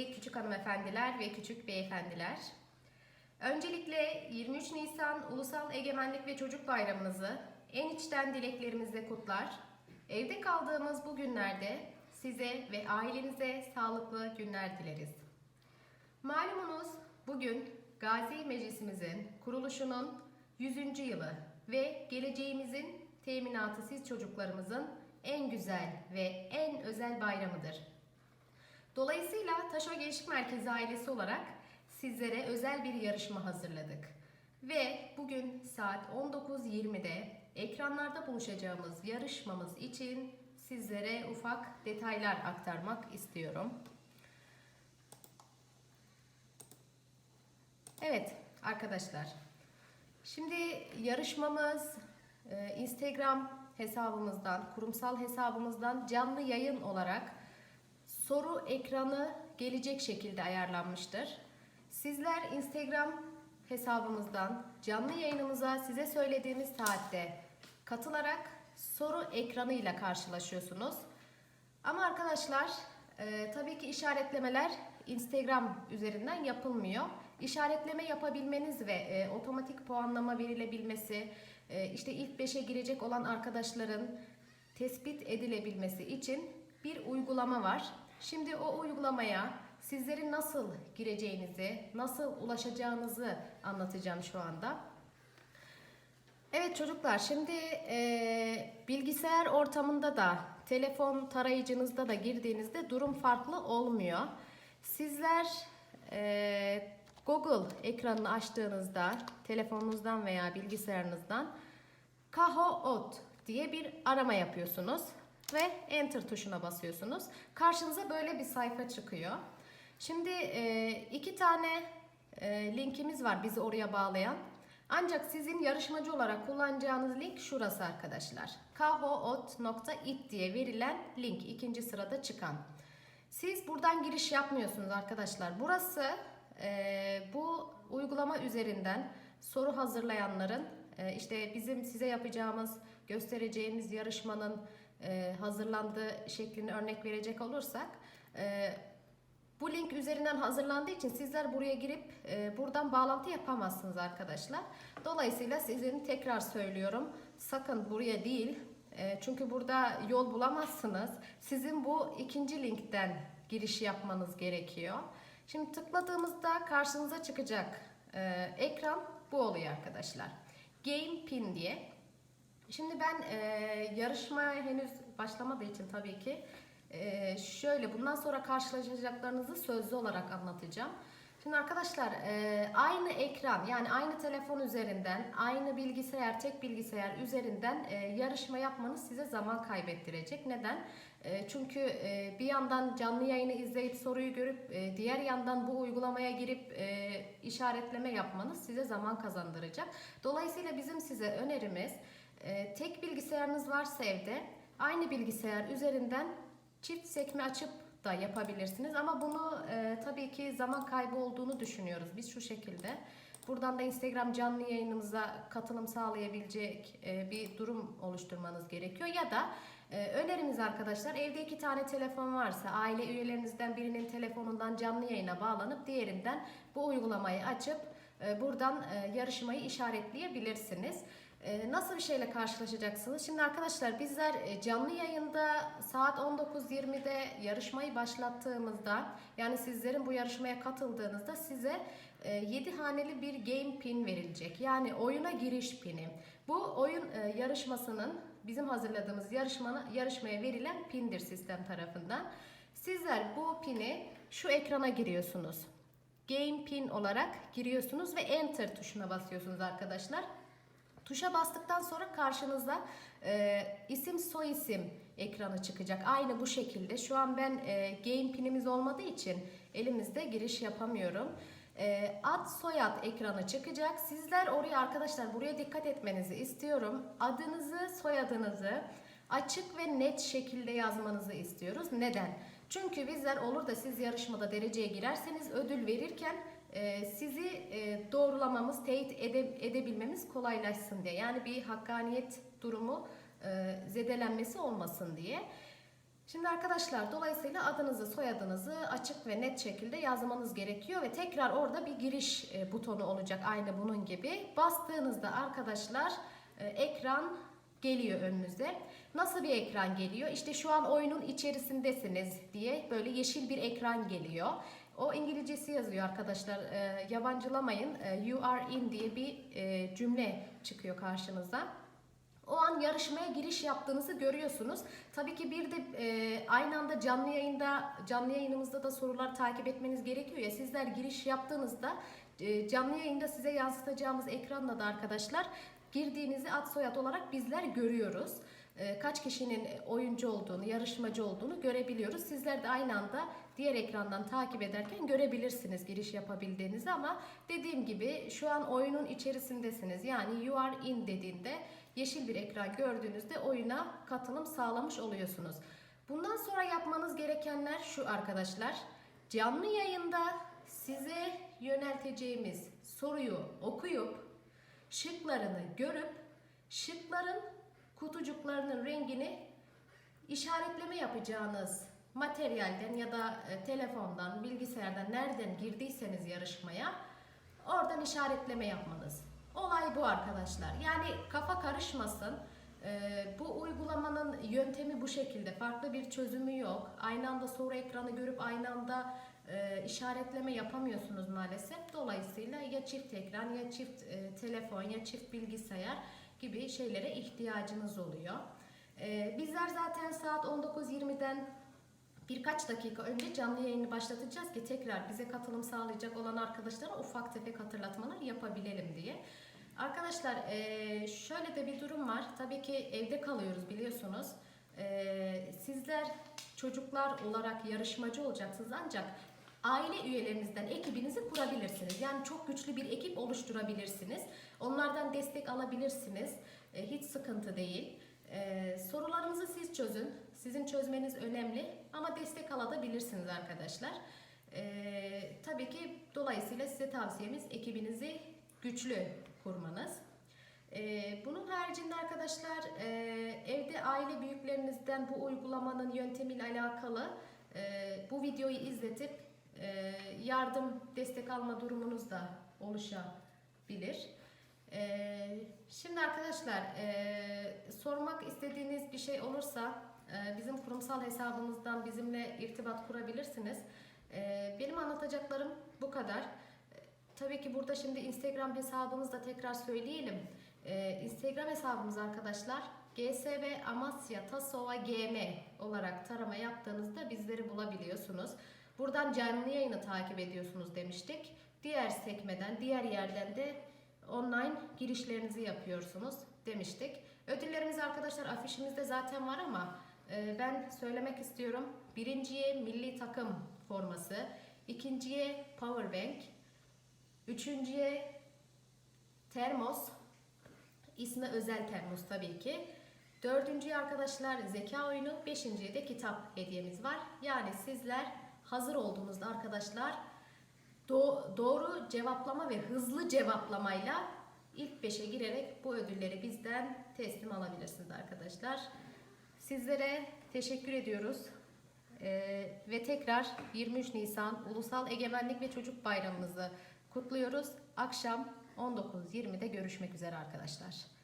sevgili küçük hanımefendiler ve küçük beyefendiler. Öncelikle 23 Nisan Ulusal Egemenlik ve Çocuk Bayramınızı en içten dileklerimizle kutlar. Evde kaldığımız bu günlerde size ve ailenize sağlıklı günler dileriz. Malumunuz bugün Gazi Meclisimizin kuruluşunun 100. yılı ve geleceğimizin teminatı siz çocuklarımızın en güzel ve en özel bayramıdır. Dolayısıyla Taşo Gençlik Merkezi ailesi olarak sizlere özel bir yarışma hazırladık. Ve bugün saat 19.20'de ekranlarda buluşacağımız yarışmamız için sizlere ufak detaylar aktarmak istiyorum. Evet arkadaşlar. Şimdi yarışmamız e, Instagram hesabımızdan, kurumsal hesabımızdan canlı yayın olarak soru ekranı gelecek şekilde ayarlanmıştır. Sizler Instagram hesabımızdan canlı yayınımıza size söylediğimiz saatte katılarak soru ekranıyla karşılaşıyorsunuz. Ama arkadaşlar e, tabii ki işaretlemeler Instagram üzerinden yapılmıyor. İşaretleme yapabilmeniz ve e, otomatik puanlama verilebilmesi, e, işte ilk 5'e girecek olan arkadaşların tespit edilebilmesi için bir uygulama var. Şimdi o uygulamaya sizlerin nasıl gireceğinizi, nasıl ulaşacağınızı anlatacağım şu anda. Evet çocuklar şimdi e, bilgisayar ortamında da telefon tarayıcınızda da girdiğinizde durum farklı olmuyor. Sizler e, Google ekranını açtığınızda telefonunuzdan veya bilgisayarınızdan Kahoot diye bir arama yapıyorsunuz ve Enter tuşuna basıyorsunuz. Karşınıza böyle bir sayfa çıkıyor. Şimdi e, iki tane e, linkimiz var bizi oraya bağlayan. Ancak sizin yarışmacı olarak kullanacağınız link şurası arkadaşlar. kahoot.it diye verilen link ikinci sırada çıkan. Siz buradan giriş yapmıyorsunuz arkadaşlar. Burası e, bu uygulama üzerinden soru hazırlayanların e, işte bizim size yapacağımız göstereceğimiz yarışmanın e, hazırlandığı şeklini örnek verecek olursak e, bu link üzerinden hazırlandığı için sizler buraya girip e, buradan bağlantı yapamazsınız arkadaşlar. Dolayısıyla sizin tekrar söylüyorum sakın buraya değil çünkü burada yol bulamazsınız. Sizin bu ikinci linkten giriş yapmanız gerekiyor. Şimdi tıkladığımızda karşınıza çıkacak ekran bu oluyor arkadaşlar. Game Pin diye. Şimdi ben e, yarışmaya henüz başlamadığı için tabii ki e, şöyle bundan sonra karşılaşacaklarınızı sözlü olarak anlatacağım. Şimdi arkadaşlar e, aynı ekran yani aynı telefon üzerinden aynı bilgisayar tek bilgisayar üzerinden e, yarışma yapmanız size zaman kaybettirecek. Neden? E, çünkü e, bir yandan canlı yayını izleyip soruyu görüp e, diğer yandan bu uygulamaya girip e, işaretleme yapmanız size zaman kazandıracak. Dolayısıyla bizim size önerimiz tek bilgisayarınız varsa evde aynı bilgisayar üzerinden çift sekme açıp da yapabilirsiniz ama bunu tabii ki zaman kaybı olduğunu düşünüyoruz biz şu şekilde. Buradan da Instagram canlı yayınımıza katılım sağlayabilecek bir durum oluşturmanız gerekiyor ya da e, önerimiz arkadaşlar evde iki tane telefon varsa aile üyelerinizden birinin telefonundan canlı yayına bağlanıp diğerinden bu uygulamayı açıp e, buradan e, yarışmayı işaretleyebilirsiniz. Ee, Nasıl bir şeyle karşılaşacaksınız? Şimdi arkadaşlar bizler e, canlı yayında saat 19.20'de yarışmayı başlattığımızda yani sizlerin bu yarışmaya katıldığınızda size 7 haneli bir game pin verilecek. Yani oyuna giriş pini. Bu oyun e, yarışmasının bizim hazırladığımız yarışmana, yarışmaya verilen pindir sistem tarafından. Sizler bu pini şu ekrana giriyorsunuz. Game pin olarak giriyorsunuz ve enter tuşuna basıyorsunuz arkadaşlar. Tuşa bastıktan sonra karşınıza e, isim soy isim ekranı çıkacak. Aynı bu şekilde. Şu an ben e, game pinimiz olmadığı için elimizde giriş yapamıyorum. E, ad soyad ekranı çıkacak. Sizler oraya arkadaşlar buraya dikkat etmenizi istiyorum. Adınızı soyadınızı açık ve net şekilde yazmanızı istiyoruz. Neden? Çünkü bizler olur da siz yarışmada dereceye girerseniz ödül verirken e, sizi e, doğrulamamız, teyit ede, edebilmemiz kolaylaşsın diye. Yani bir hakkaniyet durumu e, zedelenmesi olmasın diye. Şimdi arkadaşlar dolayısıyla adınızı, soyadınızı açık ve net şekilde yazmanız gerekiyor ve tekrar orada bir giriş e, butonu olacak aynı bunun gibi. Bastığınızda arkadaşlar e, ekran geliyor önünüze. Nasıl bir ekran geliyor? İşte şu an oyunun içerisindesiniz diye böyle yeşil bir ekran geliyor. O İngilizcesi yazıyor arkadaşlar. E, yabancılamayın. E, you are in diye bir e, cümle çıkıyor karşınıza. O an yarışmaya giriş yaptığınızı görüyorsunuz. Tabii ki bir de e, aynı anda canlı yayında canlı yayınımızda da sorular takip etmeniz gerekiyor ya. Sizler giriş yaptığınızda e, canlı yayında size yansıtacağımız ekranla da arkadaşlar girdiğinizi ad soyad olarak bizler görüyoruz. E, kaç kişinin oyuncu olduğunu, yarışmacı olduğunu görebiliyoruz. Sizler de aynı anda diğer ekrandan takip ederken görebilirsiniz giriş yapabildiğinizi ama dediğim gibi şu an oyunun içerisindesiniz. Yani you are in dediğinde yeşil bir ekran gördüğünüzde oyuna katılım sağlamış oluyorsunuz. Bundan sonra yapmanız gerekenler şu arkadaşlar. Canlı yayında size yönelteceğimiz soruyu okuyup şıklarını görüp şıkların kutucuklarının rengini işaretleme yapacağınız materyalden ya da e, telefondan, bilgisayardan nereden girdiyseniz yarışmaya oradan işaretleme yapmanız. Olay bu arkadaşlar. Yani kafa karışmasın. Ee, bu uygulamanın yöntemi bu şekilde. Farklı bir çözümü yok. Aynı anda soru ekranı görüp aynı anda e, işaretleme yapamıyorsunuz maalesef. Dolayısıyla ya çift ekran ya çift e, telefon ya çift bilgisayar gibi şeylere ihtiyacınız oluyor. Ee, bizler zaten saat 19.20'den birkaç dakika önce canlı yayını başlatacağız ki tekrar bize katılım sağlayacak olan arkadaşlara ufak tefek hatırlatmalar yapabilelim diye. Arkadaşlar eee, şöyle de bir durum var. Tabii ki evde kalıyoruz biliyorsunuz. Eee, Sizler çocuklar olarak yarışmacı olacaksınız ancak aile üyelerinizden ekibinizi kurabilirsiniz. Yani çok güçlü bir ekip oluşturabilirsiniz. Onlardan destek alabilirsiniz. E, Hiç sıkıntı değil. Ee, sorularınızı siz çözün. Sizin çözmeniz önemli ama destek alabilirsiniz arkadaşlar. Ee, tabii ki dolayısıyla size tavsiyemiz ekibinizi güçlü kurmanız. Ee, bunun haricinde arkadaşlar e, evde aile büyüklerinizden bu uygulamanın yöntemiyle alakalı e, bu videoyu izletip e, yardım destek alma durumunuz da oluşabilir. Ee, şimdi arkadaşlar e, sormak istediğiniz bir şey olursa e, bizim kurumsal hesabımızdan bizimle irtibat kurabilirsiniz. E, benim anlatacaklarım bu kadar. E, tabii ki burada şimdi Instagram hesabımızı da tekrar söyleyelim. E, Instagram hesabımız arkadaşlar GSB Amasya Tasova GM olarak tarama yaptığınızda bizleri bulabiliyorsunuz. Buradan canlı yayını takip ediyorsunuz demiştik. Diğer sekmeden, diğer yerden de online girişlerinizi yapıyorsunuz demiştik. Ödüllerimiz arkadaşlar afişimizde zaten var ama e, ben söylemek istiyorum. Birinciye milli takım forması, ikinciye power bank, üçüncüye termos, ismi özel termos tabii ki. Dördüncüye arkadaşlar zeka oyunu, beşinciye de kitap hediyemiz var. Yani sizler hazır olduğunuzda arkadaşlar Do- doğru cevaplama ve hızlı cevaplamayla ilk 5'e girerek bu ödülleri bizden teslim alabilirsiniz arkadaşlar. Sizlere teşekkür ediyoruz. Ee, ve tekrar 23 Nisan Ulusal Egemenlik ve Çocuk Bayramımızı kutluyoruz. Akşam 19.20'de görüşmek üzere arkadaşlar.